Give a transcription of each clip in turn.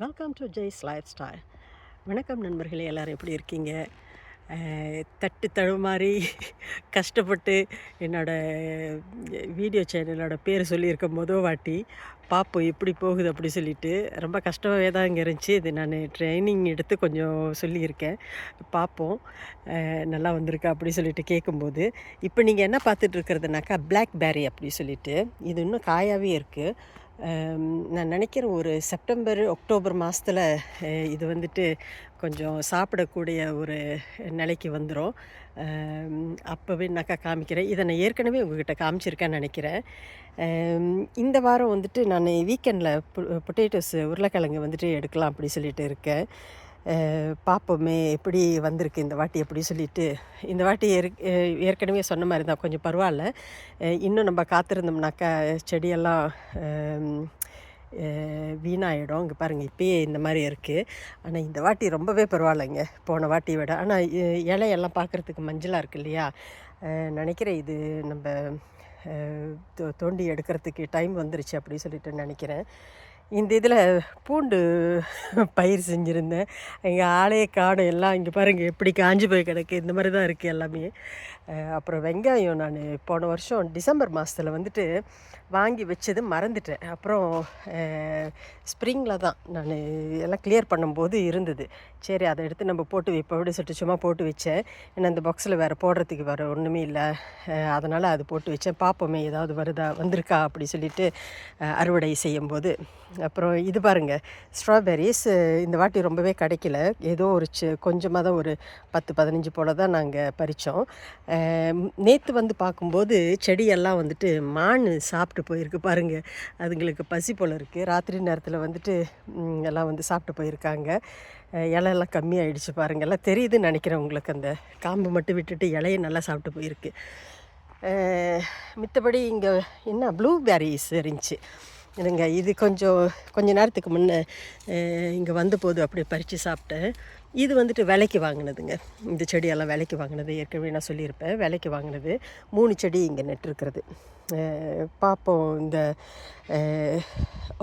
Welcome to Jaish lifestyle வணக்கம் நண்பர்களே எல்லோரும் எப்படி இருக்கீங்க? தட்டு தழுமாறி கஷ்டப்பட்டு என்னோடய வீடியோ சேனலோட பேர் சொல்லியிருக்க மொதல் வாட்டி. பார்ப்போம் எப்படி போகுது அப்படி சொல்லிட்டு. ரொம்ப கஷ்டமாகவே தான் இங்கே இருந்துச்சு. இது நான் ட்ரைனிங் எடுத்து கொஞ்சம் சொல்லியிருக்கேன். பார்ப்போம் நல்லா வந்திருக்கா அப்படி சொல்லிட்டு கேட்கும்போது இப்போ நீங்கள் என்ன பார்த்துட்டு இருக்கிறதுனாக்கா பிளாக் பேரி அப்படி சொல்லிட்டு. இது இன்னும் காயாகவே இருக்குது நான் நினைக்கிறேன் ஒரு செப்டம்பர் அக்டோபர் மாதத்தில் இது வந்துட்டு கொஞ்சம் சாப்பிடக்கூடிய ஒரு நிலைக்கு வந்துடும் அப்போவே நாக்கா காமிக்கிறேன். இதை நான் ஏற்கனவே உங்ககிட்ட காமிச்சிருக்கேன்னு நினைக்கிறேன். இந்த வாரம் வந்துட்டு நான் வீக்கெண்டில் பொட்டேட்டோஸ் உருளைக்கிழங்கு வந்துட்டு எடுக்கலாம் அப்படி சொல்லிட்டு இருக்கேன். பார்ப்போமே எப்படி வந்திருக்கு இந்த வாட்டி எப்படி சொல்லிட்டு. இந்த வாட்டி ஏற்கனவே சொன்ன மாதிரி தான் கொஞ்சம் பரவாயில்ல. இன்னும் நம்ம காத்திருந்தோம்னாக்கா செடியெல்லாம் வீணாயிடும். இங்கே பாருங்கள் இப்பயே இந்த மாதிரி இருக்குது ஆனால் இந்த வாட்டி ரொம்பவே பரவாயில்லைங்க போன வாட்டியை விட. ஆனால் இலையெல்லாம் பார்க்குறதுக்கு மஞ்சளாக இருக்கு இல்லையா? நினைக்கிறேன் இது நம்ம தோ- தோண்டி எடுக்கிறதுக்கு டைம் வந்துருச்சு அப்படி சொல்லிட்டு நினைக்கிறேன். இந்த இதில் பூண்டு பயிர் செஞ்சுருந்தேன். எங்கள் ஆலையை காடும் எல்லாம் இங்கே பாருங்கள் எப்படி காஞ்சி போய் கிடக்கு. இந்த மாதிரி தான் இருக்குது எல்லாமே. அப்புறம் வெங்காயம் நான் போன வருஷம் டிசம்பர் மாதத்தில் வந்துட்டு வாங்கி வச்சது மறந்துட்டேன். அப்புறம் ஸ்ப்ரிங்கில் தான் நான் எல்லாம் கிளியர் பண்ணும்போது இருந்தது. சரி அதை எடுத்து நம்ம போட்டு வைப்போம் அப்படி சொல்லிட்டு சும்மா போட்டு வச்சேன். ஏன்னா இந்த பாக்ஸில் வேறு போடுறதுக்கு வேறு ஒன்றுமே இல்லை. அதனால் அது போட்டு வச்சேன். பார்ப்போமே ஏதாவது வருதா வந்திருக்கா அப்படி சொல்லிட்டு அறுவடை செய்யும்போது. அப்புறம் இது பாருங்கள் ஸ்ட்ராபெரிஸ் இந்த வாட்டி ரொம்பவே கிடைக்கல. ஏதோ ஒரு சி கொஞ்சமாக தான் ஒரு பத்து பதினஞ்சு போல் தான் நாங்கள் பறித்தோம் நேற்று வந்து பார்க்கும்போது செடியெல்லாம் வந்துட்டு மான் சாப்பிட்டு போயிருக்கு பாருங்கள் அதுங்களுக்கு பசி போல் இருக்குது ராத்திரி நேரத்தில் வந்துட்டு எல்லாம் வந்து சாப்பிட்டு போயிருக்காங்க. இலையெல்லாம் கம்மியாயிடுச்சு பாருங்கள் எல்லாம் தெரியுதுன்னு நினைக்கிறேன் உங்களுக்கு அந்த காம்பு மட்டும் விட்டுட்டு இலையை நல்லா சாப்பிட்டு போயிருக்கு. மித்தபடி இங்கே என்ன ப்ளூபெரிஸ் இருந்துச்சு. இருங்க இது கொஞ்சம் கொஞ்ச நேரத்துக்கு முன்னே இங்கே வந்த போது அப்படியே பறித்து சாப்பிட்டேன். இது வந்துட்டு விலைக்கு வாங்கினதுங்க. இந்த செடியெல்லாம் விலைக்கு வாங்கினது. ஏற்கனவே நான் சொல்லியிருப்பேன். விலைக்கு வாங்கினது. மூணு செடி இங்கே நட்டுருக்கிறது. பார்ப்போம் இந்த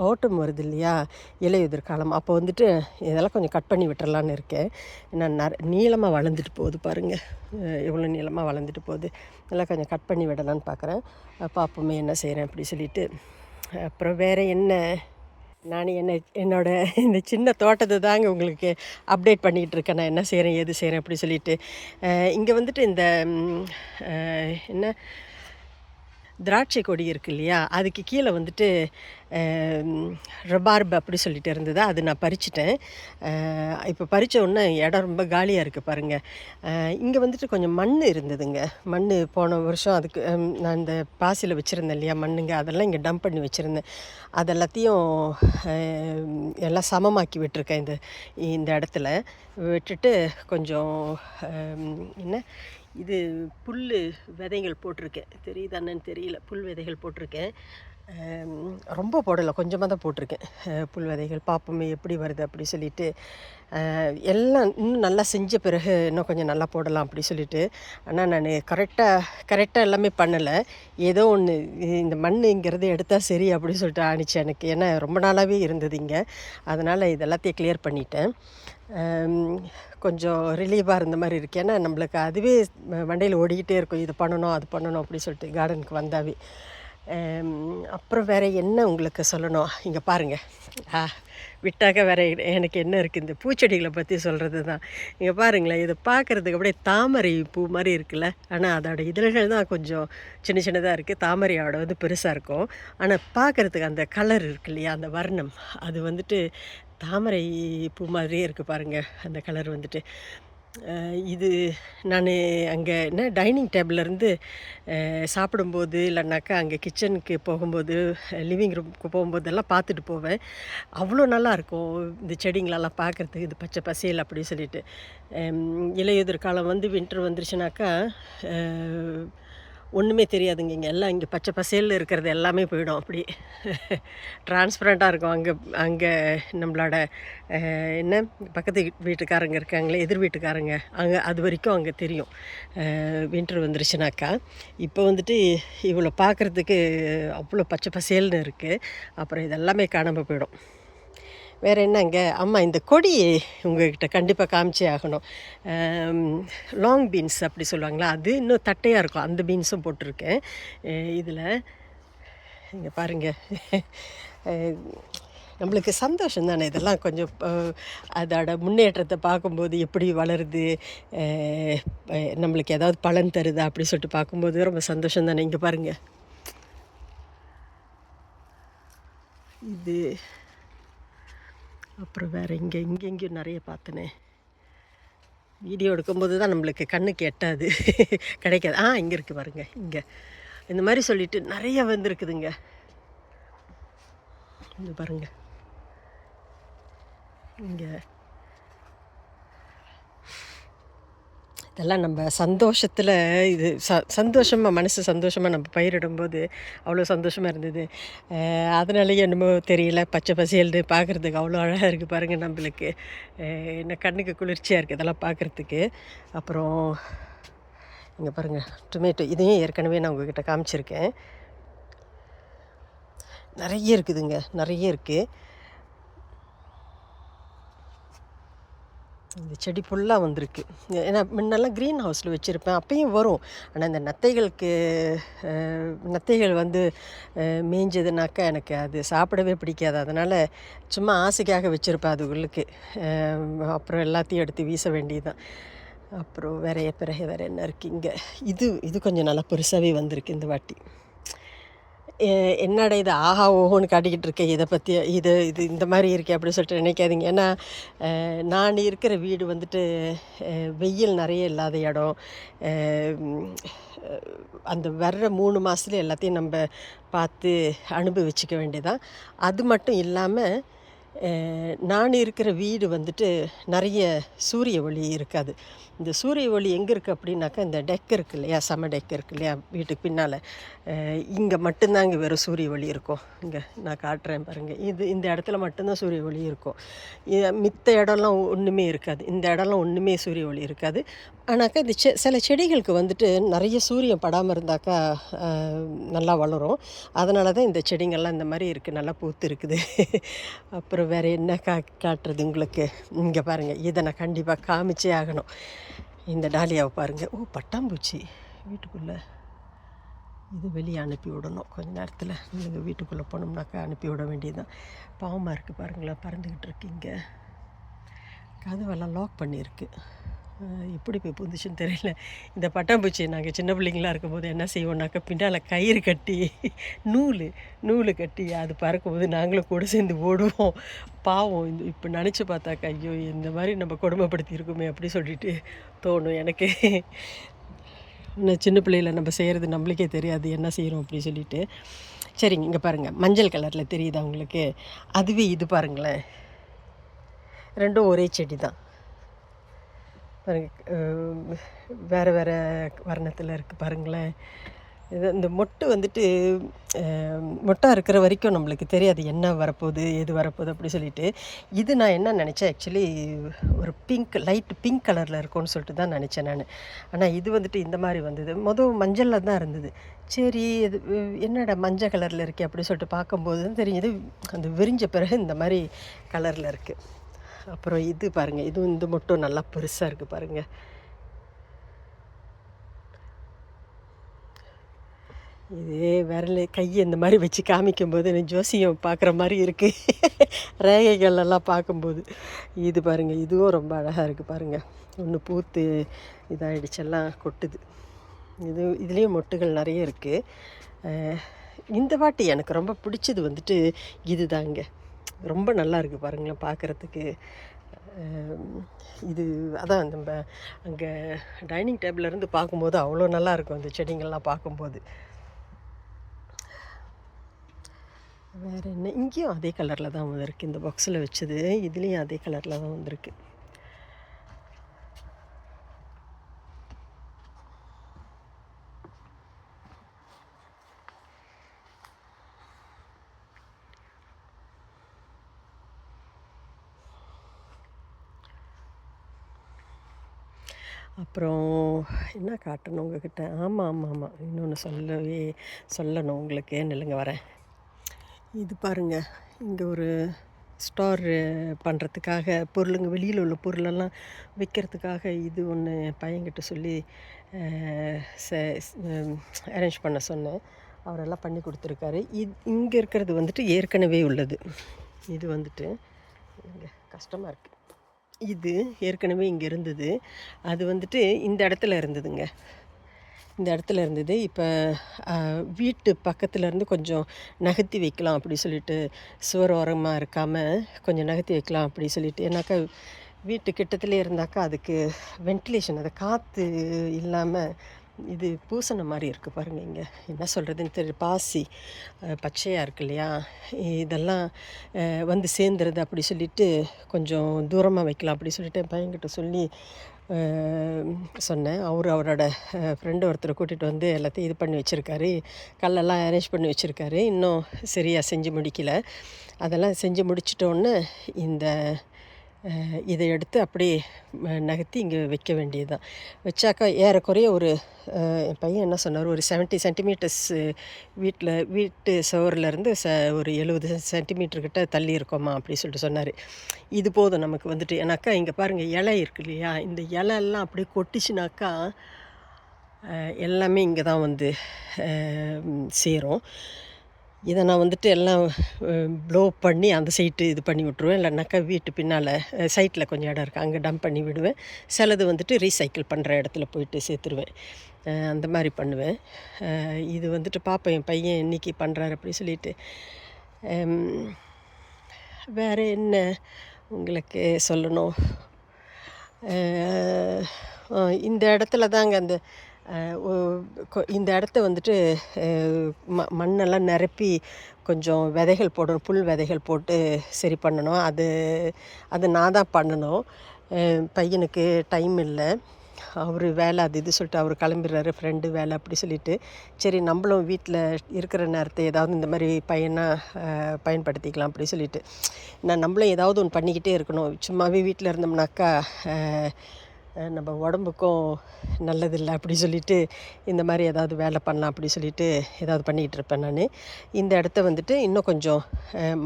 ஓட்டம் வருது இல்லையா? இலையுதிர் காலம். அப்போ வந்துட்டு இதெல்லாம் கொஞ்சம் கட் பண்ணி விட்டுறலான்னு இருக்கேன். நான் நர நீளமாக வளர்ந்துட்டு போகுது பாருங்கள் எவ்வளோ நீளமாக வளர்ந்துட்டு போகுது. இதெல்லாம் கொஞ்சம் கட் பண்ணி விடலான்னு பார்க்குறேன் பார்ப்போமே என்ன செய்கிறேன் அப்படி சொல்லிட்டு. அப்புறம் வேறு என்ன? நான் என்ன என்னோட இந்த சின்ன தோட்டத்தை தாங்க உங்களுக்கு அப்டேட் பண்ணிகிட்டு இருக்கேன். நான் என்ன செய்கிறேன் எது செய்கிறேன் அப்படி சொல்லிட்டு. இங்கே வந்துட்டு இந்த என்ன? திராட்சை கொடி இருக்கு இல்லையா? அதுக்கு கீழே வந்துட்டு ரபார்ப் அப்படி சொல்லிட்டு இருந்தது. அது நான் பறிச்சிட்டேன். இப்போ பறித்த உடனே இடம் ரொம்ப காலியாக இருக்குது பாருங்கள் இங்கே வந்துட்டு கொஞ்சம் மண் இருந்ததுங்க. மண் போன வருஷம் அதுக்கு நான் இந்த பாசியில் வச்சுருந்தேன் இல்லையா மண்ணுங்க? அதெல்லாம் இங்கே டம்ப் பண்ணி வச்சுருந்தேன். அது எல்லாத்தையும் எல்லாம் சமமாக்கி விட்டுருக்கேன் இந்த இந்த இடத்துல. விட்டுட்டு கொஞ்சம் என்ன? இது புல் விதைகள் போட்டிருக்கேன். தெரியுதானன்னு தெரியல. புல் விதைகள் போட்டிருக்கேன். ரொம்ப போடலை. கொஞ்சமாக தான் போட்டிருக்கேன். புல் விதைகள். பார்ப்போமே எப்படி வருது அப்படி சொல்லிட்டு. எல்லாம் இன்னும் நல்லா செஞ்ச பிறகு இன்னும் கொஞ்சம் நல்லா போடலாம் அப்படி சொல்லிட்டு. ஆனால் நான் கரெக்டாக கரெக்டாக எல்லாமே பண்ணலை. ஏதோ ஒன்று இந்த மண்ணுங்கிறது எடுத்தால் சரி அப்படி சொல்லிட்டு ஆணிச்சு எனக்கு. ஏன்னா ரொம்ப நாளாகவே இருந்தது இங்கே. அதனால் இது எல்லாத்தையும் கிளியர் பண்ணிட்டேன் கொஞ்சம் ரிலீவாக இருந்த மாதிரி இருக்குது ஏன்னா நம்மளுக்கு அதுவே வண்டியில் ஓடிக்கிட்டே இருக்கும். இது பண்ணணும் அது பண்ணணும் அப்படின்னு சொல்லிட்டு கார்டனுக்கு வந்தாவே. அப்புறம் வேறு என்ன உங்களுக்கு சொல்லணும்? இங்கே பாருங்கள் ஆ விட்டாக்க வேறு எனக்கு என்ன இருக்குது இந்த பூச்செடிகளை பற்றி சொல்கிறது தான் இங்கே பாருங்களேன். இது பார்க்குறதுக்கு அப்படியே தாமரை பூ மாதிரி இருக்குல்ல. ஆனால் அதோடய இதழ்கள் தான் கொஞ்சம் சின்ன சின்னதாக இருக்குது தாமரையோட வந்து பெருசாக இருக்கும். ஆனால் பார்க்குறதுக்கு அந்த கலர் இருக்கு இல்லையா? அந்த வர்ணம். அது வந்துட்டு தாமரை பூ மாதிரியே இருக்குது பாருங்கள் அந்த கலர் வந்துட்டு. இது நான் அங்கே என்ன டைனிங் டேபிள்லேருந்து சாப்பிடும்போது இல்லைனாக்கா அங்கே கிச்சனுக்கு போகும்போது லிவிங் ரூமுக்கு போகும்போதெல்லாம் பார்த்துட்டு போவேன். அவ்வளோ நல்லா இருக்கும். இந்த செடிங்களெல்லாம் பார்க்குறதுக்கு இது பச்சை பசேல் அப்படின்னு சொல்லிட்டு. இலையுதிர் காலம் வந்து வின்டர் வந்துருச்சுனாக்கா ஒன்றுமே தெரியாதுங்க. இங்கே எல்லாம் இங்கே பச்சை பசேலில் இருக்கிறது எல்லாமே போயிடும். அப்படி டிரான்ஸ்பரண்ட்டாக இருக்கும். அங்கே அங்கே நம்மளோட என்ன? பக்கத்து வீட்டுக்காரங்க இருக்காங்களே எதிர் வீட்டுக்காரங்க. அங்கே அது வரைக்கும் அங்கே தெரியும். வின்டர் வந்துருச்சுனாக்கா. இப்போ வந்துட்டு இவ்வளோ பார்க்குறதுக்கு அவ்வளோ பச்சை பசேல்னு இருக்குது அப்புறம் இதெல்லாமே காணாமல் போயிடும். வேறு என்னங்க? அம்மா இந்த கொடி உங்கள்கிட்ட கண்டிப்பாக காமிச்சே ஆகணும். லாங் பீன்ஸ் அப்படி சொல்லுவாங்களா? அது இன்னும் தட்டையாக இருக்கும். அந்த பீன்ஸும் போட்டிருக்கேன். இதில் இங்கே பாருங்கள் நம்மளுக்கு சந்தோஷம் தானே? இதெல்லாம் கொஞ்சம் அதோட முன்னேற்றத்தை பார்க்கும்போது எப்படி வளருது? நம்மளுக்கு ஏதாவது பலன் தருதா? அப்படி சொல்லிட்டு பார்க்கும்போது ரொம்ப சந்தோஷம் தானே? இங்கே பாருங்கள் இது அப்புறம் வேறு இங்கே இங்கே இங்கேயும் நிறைய பார்த்தனே. வீடியோ எடுக்கும்போது தான் நம்மளுக்கு கண்ணுக்கு எட்டாது கிடைக்காது. ஆ இங்கே இருக்குது பாருங்க இங்கே. இந்த மாதிரி சொல்லிட்டு நிறைய வந்துருக்குதுங்க. இங்கே பாருங்க. இங்கே. இதெல்லாம் நம்ம சந்தோஷத்தில் இது ச சந்தோஷமாக மனசு சந்தோஷமாக நம்ம பயிரிடும்போது அவ்வளோ சந்தோஷமாக இருந்தது. அதனாலேயே என்னமோ தெரியல. பச்சை பசியல்னு பார்க்குறதுக்கு அவ்வளோ அழகாக இருக்குது பாருங்கள் நம்மளுக்கு. என்ன கண்ணுக்கு குளிர்ச்சியாக இருக்குது இதெல்லாம் பார்க்குறதுக்கு அப்புறம் இங்கே பாருங்கள் டொமேட்டோ இதையும் ஏற்கனவே நான் உங்ககிட்ட காமிச்சிருக்கேன். நிறைய இருக்குதுங்க நிறைய இருக்குது இந்த செடி ஃபுல்லாக வந்திருக்கு. ஏன்னா முன்னெல்லாம் க்ரீன் ஹவுஸில் வச்சுருப்பேன் அப்பயும் வரும். ஆனால் இந்த நத்தைகளுக்கு நத்தைகள் வந்து மேய்ஞ்சதுனாக்க மேய்ஞ்சதுனாக்கா எனக்கு அது சாப்பிடவே பிடிக்காது. அதனால் சும்மா ஆசைக்காக வச்சுருப்பேன் அது அப்புறம் எல்லாத்தையும் எடுத்து வீச வேண்டியதுதான். அப்புறம் வேறைய பிறகு வேறு என்ன இருக்குது இங்கே? இது இது கொஞ்சம் நல்லா பெருசாகவே வந்திருக்கு இந்த வாட்டி. என்னடா இது ஆஹா ஓஹோன்னு காட்டிக்கிட்டு இருக்கேன் இதை பற்றி இது இது இந்த மாதிரி இருக்கே அப்படின்னு சொல்லிட்டு நினைக்காதீங்க. ஏன்னா நான் இருக்கிற வீடு வந்துட்டு வெயில் நிறைய இல்லாத இடம். அந்த வர்ற மூணு மாதத்துல எல்லாத்தையும் நம்ம பார்த்து அனுபவிச்சுக்க வேண்டியதான் அது மட்டும் இல்லாமல் நான் இருக்கிற வீடு வந்துட்டு நிறைய சூரிய ஒளி இருக்காது. இந்த சூரிய ஒளி எங்கே இருக்குது அப்படின்னாக்கா இந்த டெக் இருக்கு இல்லையா? சம டெக் இருக்கு இல்லையா? வீட்டுக்கு பின்னால். இங்கே மட்டும்தான் இங்கே வெறும் சூரிய ஒளி இருக்கும். இங்கே நான் காட்டுறேன் பாருங்கள் இது இந்த இடத்துல மட்டும்தான் சூரிய ஒளி இருக்கும். மித்த இடம்லாம் ஒன்றுமே இருக்காது. இந்த இடம்லாம் ஒன்றுமே சூரிய ஒளி இருக்காது. ஆனாக்கா இந்த செ சில செடிகளுக்கு வந்துட்டு நிறைய சூரியன் படாமல் இருந்தாக்கா நல்லா வளரும். அதனால தான் இந்த செடிங்கள்லாம் இந்த மாதிரி இருக்குது நல்லா பூத்து இருக்குது. அப்புறம் வேறு என்ன கா காட்டுறது உங்களுக்கு? இங்கே பாருங்கள் இதை நான் கண்டிப்பாக காமிச்சே ஆகணும். இந்த டாலியாவை பாருங்கள் ஓ பட்டாம்பூச்சி. வீட்டுக்குள்ளே இது வெளியே அனுப்பி விடணும் கொஞ்ச நேரத்தில். நீங்கள் வீட்டுக்குள்ளே போனோம்னாக்கா அனுப்பி விட வேண்டியதுதான். பாவமாக இருக்குது பாருங்களேன் பறந்துக்கிட்டு இருக்கீங்க கதவெல்லாம் லாக் பண்ணியிருக்கு. எப்படி போய் புந்துச்சுன்னு தெரியல. இந்த பட்டாம்பூச்சி நாங்கள் சின்ன பிள்ளைங்களா இருக்கும்போது என்ன செய்வோம்னாக்கா பின்னால் கயிறு கட்டி நூல் நூல் கட்டி அது பறக்கும்போது நாங்களும் கூட சேர்ந்து ஓடுவோம். பாவம் இந்த இப்போ நினச்சி பார்த்தாக்கா ஐயோ இந்த மாதிரி நம்ம கொடுமைப்படுத்தி இருக்குமே அப்படி சொல்லிட்டு தோணும் எனக்கு. இன்னும் சின்ன பிள்ளையில் நம்ம செய்கிறது நம்மளுக்கே தெரியாது என்ன செய்கிறோம் அப்படி சொல்லிட்டு. சரிங்க இங்கே பாருங்கள் மஞ்சள் கலரில் தெரியுதா உங்களுக்கு? அதுவே இது பாருங்களேன். ரெண்டும் ஒரே செடி தான். வேறு வேறு வர்ணத்தில் இருக்குது பாருங்களேன். இது இந்த மொட்டு வந்துட்டு மொட்டை இருக்கிற வரைக்கும் நம்மளுக்கு தெரியாது என்ன வரப்போகுது எது வரப்போகுது அப்படி சொல்லிட்டு. இது நான் என்ன நினச்சேன் ஆக்சுவலி ஒரு பிங்க் லைட் பிங்க் கலரில் இருக்கும்னு சொல்லிட்டு தான் நினச்சேன் நான். ஆனால் இது வந்துட்டு இந்த மாதிரி வந்தது. மொதல் மஞ்சளில் தான் இருந்தது. சரி இது என்னடா மஞ்சள் கலரில் இருக்கே அப்படி சொல்லிட்டு பார்க்கும்போது தான் தெரிஞ்சது அந்த விரிஞ்ச பிறகு இந்த மாதிரி கலரில் இருக்குது அப்புறம் இது பாருங்கள் இதுவும் இந்த மட்டும் நல்லா பெருசாக இருக்குது பாருங்கள் இதே விரல் கையை இந்த மாதிரி வச்சு காமிக்கும்போது எனக்கு ஜோசியம் பார்க்குற மாதிரி இருக்குது ரேகைகள் எல்லாம் பார்க்கும்போது. இது பாருங்கள் இதுவும் ரொம்ப அழகாக இருக்குது பாருங்கள் ஒன்று பூத்து இதாகிடுச்செல்லாம் கொட்டுது. இது இதுலேயும் மொட்டுகள் நிறைய இருக்குது இந்த வாட்டி எனக்கு ரொம்ப பிடிச்சது வந்துட்டு இதுதாங்க. ரொம்ப நல்லா இருக்குது பாருங்களேன் பார்க்குறதுக்கு இது அதான் நம்ம அங்கே டைனிங் இருந்து பார்க்கும்போது அவ்வளோ நல்லா இருக்கும் அந்த செடிங்கள்லாம் பார்க்கும்போது வேறு என்ன? இங்கேயும் அதே கலரில் தான் வந்திருக்கு. இந்த பாக்ஸில் வச்சது இதுலேயும் அதே கலரில் தான் வந்திருக்கு. அப்புறம் என்ன காட்டணும் உங்ககிட்ட? ஆமாம் ஆமாம் ஆமாம் இன்னொன்று சொல்லவே சொல்லணும் உங்களுக்கு. நில்லுங்க வரேன். இது பாருங்க. இங்கே ஒரு ஸ்டோர் பண்ணுறதுக்காக பொருளுங்க வெளியில் உள்ள பொருளெல்லாம் விற்கிறதுக்காக இது ஒன்று பையன்கிட்ட சொல்லி அரேஞ்ச் பண்ண சொன்னேன். அவரெல்லாம் பண்ணி கொடுத்துருக்காரு. இது இங்கே இருக்கிறது வந்துட்டு ஏற்கனவே உள்ளது. இது வந்துட்டு கஷ்டமாக இருக்குது இது ஏற்கனவே இங்கே இருந்தது. அது வந்துட்டு இந்த இடத்துல இருந்ததுங்க. இந்த இடத்துல இருந்தது. இப்போ வீட்டு பக்கத்துல இருந்து கொஞ்சம் நகர்த்தி வைக்கலாம் அப்படி சொல்லிட்டு சுவர் ஓரமாக இருக்காமல் கொஞ்சம் நகர்த்தி வைக்கலாம் அப்படி சொல்லிட்டு. ஏன்னாக்கா வீட்டு கிட்டத்துலேயே இருந்தாக்கா அதுக்கு வென்டிலேஷன் அது காற்று இல்லாமல் இது பூசணை மாதிரி இருக்குது பாருங்கள் இங்கே. என்ன சொல்கிறதுன்னு தெரியல. பாசி பச்சையாக இருக்கு இல்லையா? இதெல்லாம் வந்து சேர்ந்துருது அப்படி சொல்லிட்டு கொஞ்சம் தூரமாக வைக்கலாம் அப்படி சொல்லிட்டு என் பையன்கிட்ட சொல்லி சொன்னேன். அவர் அவரோட ஃப்ரெண்டு ஒருத்தரை கூட்டிகிட்டு வந்து எல்லாத்தையும் இது பண்ணி வச்சுருக்காரு. கல்லெல்லாம் அரேஞ்ச் பண்ணி வச்சுருக்காரு. இன்னும் சரியாக செஞ்சு முடிக்கல. அதெல்லாம் செஞ்சு முடிச்சிட்டோன்னே இந்த இதை எடுத்து அப்படியே நகர்த்தி இங்கே வைக்க வேண்டியது தான் வச்சாக்கா ஏறக்குறைய ஒரு என் பையன் என்ன சொன்னார்? ஒரு செவன்ட்டி சென்டிமீட்டர்ஸ் வீட்டில் வீட்டு சுவர்லேருந்து ச ஒரு எழுபது சென்டிமீட்டர்கிட்ட தள்ளி இருக்கோமா அப்படி சொல்லிட்டு சொன்னார். இது போதும் நமக்கு வந்துட்டு. ஏன்னாக்கா இங்கே பாருங்கள் இலை இருக்கு இல்லையா? இந்த இலையெல்லாம் அப்படியே கொட்டிச்சுனாக்கா எல்லாமே இங்கே தான் வந்து சேரும். இதை நான் வந்துட்டு எல்லாம் ப்ளோ பண்ணி அந்த சைட்டு இது பண்ணி விட்ருவேன் இல்லைனாக்கா வீட்டு பின்னால் சைட்டில் கொஞ்சம் இடம் இருக்குது அங்கே டம்ப் பண்ணி விடுவேன். சிலது வந்துட்டு ரீசைக்கிள் பண்ணுற இடத்துல போயிட்டு சேர்த்துருவேன். அந்த மாதிரி பண்ணுவேன். இது வந்துட்டு பார்ப்பேன் என் பையன் இன்னைக்கு பண்ணுறாரு அப்படி சொல்லிட்டு. வேறு என்ன உங்களுக்கு சொல்லணும்? இந்த இடத்துல தாங்க அந்த இந்த இடத்த வந்துட்டு ம மண்ணெல்லாம் நிரப்பி கொஞ்சம் விதைகள் போடணும் புல் விதைகள் போட்டு சரி பண்ணணும். அது அது நான் தான் பண்ணணும். பையனுக்கு டைம் இல்லை. அவர் வேலை அது இது சொல்லிட்டு அவர் கிளம்பிடுறாரு ஃப்ரெண்டு வேலை அப்படி சொல்லிட்டு. சரி நம்மளும் வீட்டில் இருக்கிற நேரத்தை ஏதாவது இந்த மாதிரி பையனாக பயன்படுத்திக்கலாம் அப்படி சொல்லிட்டு. நான் நம்மளும் ஏதாவது ஒன்று பண்ணிக்கிட்டே இருக்கணும். சும்மாவே வீட்டில் இருந்தோம்னாக்கா நம்ம உடம்புக்கும் நல்லதில்லை அப்படி சொல்லிட்டு இந்த மாதிரி ஏதாவது வேலை பண்ணலாம் அப்படி சொல்லிட்டு ஏதாவது பண்ணிக்கிட்டு இருப்பேன் நான். இந்த இடத்த வந்துட்டு இன்னும் கொஞ்சம்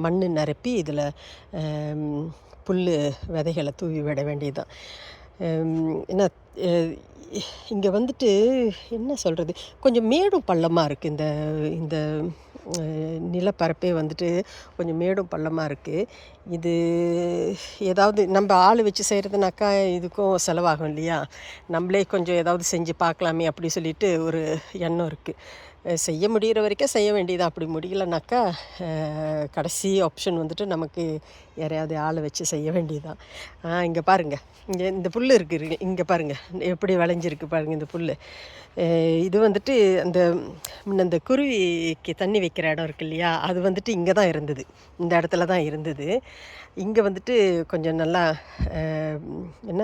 மண் நிரப்பி இதில் புல் விதைகளை தூவி விட வேண்டியதுதான். என்ன இங்கே வந்துட்டு என்ன சொல்கிறது கொஞ்சம் மேடும் பள்ளமாக இருக்குது இந்த இந்த நிலப்பரப்பே வந்துட்டு கொஞ்சம் மேடும் பள்ளமாக இருக்குது இது ஏதாவது நம்ம ஆள் வச்சு செய்கிறதுனாக்கா இதுக்கும் செலவாகும் இல்லையா? நம்மளே கொஞ்சம் ஏதாவது செஞ்சு பார்க்கலாமே அப்படி சொல்லிட்டு ஒரு எண்ணம் இருக்குது செய்ய முடிகிற வரைக்கும் செய்ய வேண்டியது அப்படி முடியலனாக்கா கடைசி ஆப்ஷன் வந்துட்டு நமக்கு யாரையாவது ஆளை வச்சு செய்ய வேண்டியதுதான். இங்கே பாருங்கள் இங்கே இந்த புல் இருக்குது இங்கே பாருங்கள் எப்படி விளைஞ்சிருக்கு பாருங்கள் இந்த புல் இது வந்துட்டு அந்த முன்ன இந்த குருவிக்கு தண்ணி வைக்கிற இடம் இருக்கு இல்லையா? அது வந்துட்டு இங்கே தான் இருந்தது. இந்த இடத்துல தான் இருந்தது. இங்கே வந்துட்டு கொஞ்சம் நல்லா என்ன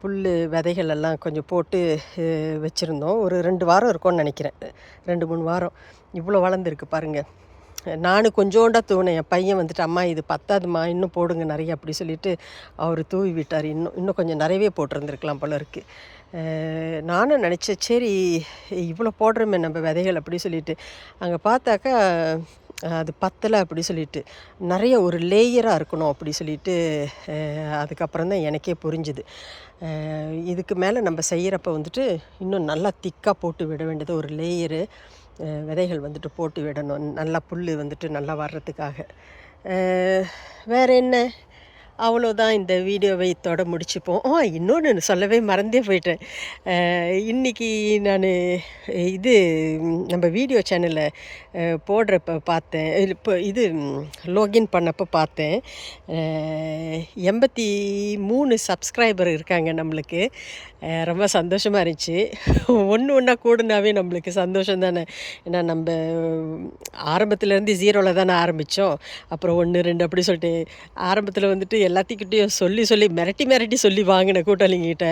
புல் விதைகள் எல்லாம் கொஞ்சம் போட்டு வச்சுருந்தோம். ஒரு ரெண்டு வாரம் இருக்கும்னு நினைக்கிறேன். ரெண்டு மூணு வாரம் இவ்வளோ வளர்ந்துருக்கு பாருங்கள் நான் கொஞ்சோண்டா தூவினேன் என் பையன் வந்துட்டு அம்மா இது பத்தாதும்மா இன்னும் போடுங்க நிறைய அப்படி சொல்லிட்டு அவர் தூவி விட்டார். இன்னும் இன்னும் கொஞ்சம் நிறையவே போட்டிருந்துருக்கலாம் போல இருக்குது நானும் நினச்சேன் சரி இவ்வளோ போடுறோமே நம்ம விதைகள் அப்படி சொல்லிட்டு. அங்கே பார்த்தாக்கா அது பத்தலை அப்படி சொல்லிட்டு. நிறைய ஒரு லேயராக இருக்கணும் அப்படி சொல்லிட்டு அதுக்கப்புறம் தான் எனக்கே புரிஞ்சுது. இதுக்கு மேலே நம்ம செய்கிறப்ப வந்துட்டு இன்னும் நல்லா திக்காக போட்டு விட வேண்டியது ஒரு லேயரு. விதைகள் வந்துட்டு போட்டு விடணும். நல்லா புல் வந்துட்டு நல்லா வர்றதுக்காக. வேறு வேற என்ன? அவ்வளோதான் இந்த வீடியோவை தொட முடிச்சுப்போம். ஆ இன்னொன்று சொல்லவே மறந்தே போயிட்டேன். இன்றைக்கி இன்னைக்கு நான் இது நம்ம வீடியோ சேனலில் போடுறப்ப பார்த்தேன். இது இப்போ இது லாகின் பண்ணப்போ பார்த்தேன். எண்பத்தி மூணு சப்ஸ்கிரைபர் இருக்காங்க நம்மளுக்கு. ரொம்ப சந்தோஷமாக இருந்துச்சு. ஒன்று ஒன்றா கூடுனாவே நம்மளுக்கு சந்தோஷம் தானே. ஏன்னா நம்ம ஆரம்பத்துலேருந்து ஜீரோவில் தானே ஆரம்பித்தோம் அப்புறம் ஒன்று ரெண்டு அப்படி சொல்லிட்டு ஆரம்பத்தில் வந்துட்டு எல்லாத்துக்கிட்டேயும் சொல்லி சொல்லி மிரட்டி மிரட்டி சொல்லி வாங்கினேன் கூட்டாளிங்கிட்ட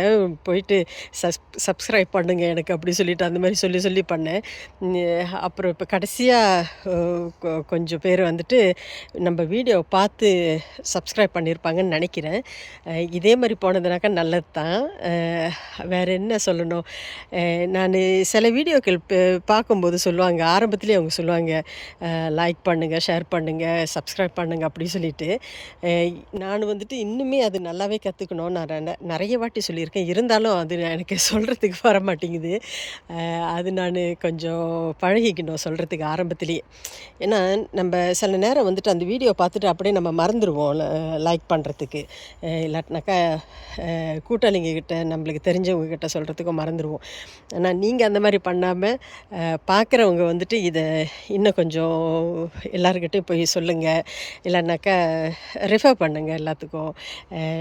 போயிட்டு சஸ் சப்ஸ்கிரைப் பண்ணுங்கள் எனக்கு அப்படி சொல்லிட்டு அந்த மாதிரி சொல்லி சொல்லி பண்ணேன். அப்புறம் இப்போ கடைசியாக கொஞ்சம் பேர் வந்துட்டு நம்ம வீடியோ பார்த்து சப்ஸ்கிரைப் பண்ணியிருப்பாங்கன்னு நினைக்கிறேன். இதே மாதிரி போனதுனாக்கா நல்லது தான் வேறு என்ன சொல்லணும்? நான் சில வீடியோக்கள் பார்க்கும்போது சொல்லுவாங்க ஆரம்பத்துலேயே அவங்க சொல்லுவாங்க லைக் பண்ணுங்கள் ஷேர் பண்ணுங்கள் சப்ஸ்கிரைப் பண்ணுங்கள் அப்படின்னு சொல்லிட்டு. நான் வந்துட்டு இன்னுமே அது நல்லாவே கற்றுக்கணும் நான் நிறைய வாட்டி சொல்லியிருக்கேன். இருந்தாலும் அது எனக்கு சொல்கிறதுக்கு வர மாட்டேங்குது அது நான் கொஞ்சம் பழகிக்கணும் சொல்கிறதுக்கு ஆரம்பத்திலேயே. ஏன்னா நம்ம சில நேரம் வந்துட்டு அந்த வீடியோ பார்த்துட்டு அப்படியே நம்ம மறந்துடுவோம் லைக் பண்ணுறதுக்கு இல்லாட்டினாக்கா கூட்டாளிங்கக்கிட்ட நம்மளுக்கு தெரிஞ்சவங்கக்கிட்ட சொல்கிறதுக்கும் மறந்துடுவோம் ஆனால் நீங்கள் அந்த மாதிரி பண்ணாமல் பார்க்குறவங்க வந்துட்டு இதை இன்னும் கொஞ்சம் எல்லாருக்கிட்டையும் போய் சொல்லுங்கள் இல்லைனாக்கா ரெஃபர் பண்ணுங்கள் எல்லாத்துக்கும். பார்த்துக்கோ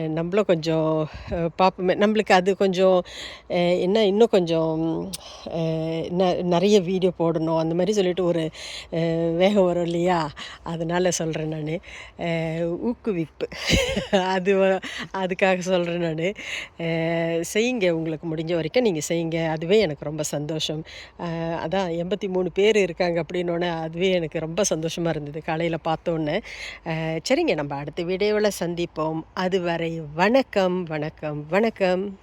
நம்மளும் கொஞ்சம் பார்ப்போமே. நம்மளுக்கு அது கொஞ்சம் என்ன இன்னும் கொஞ்சம் ந- நிறைய வீடியோ போடணும். அந்த மாதிரி சொல்லிட்டு ஒரு வேகம் வரும் இல்லையா? அதனால் சொல்கிறேன் நான். ஊக்குவிப்பு. அது அதுக்காக சொல்கிறேன் நான். செய்யுங்க. உங்களுக்கு முடிஞ்ச வரைக்கும் நீங்கள் செய்யுங்க. அதுவே எனக்கு ரொம்ப சந்தோஷம். அதான் எண்பத்தி மூணு பேர் இருக்காங்க அப்படின்னோடனே அதுவே எனக்கு ரொம்ப சந்தோஷமாக இருந்தது. காலையில் பார்த்தோன்னே. சரிங்க. நம்ம அடுத்த வீடியோவில் சந்திப்போம். அதுவரை வணக்கம் வணக்கம் வணக்கம்.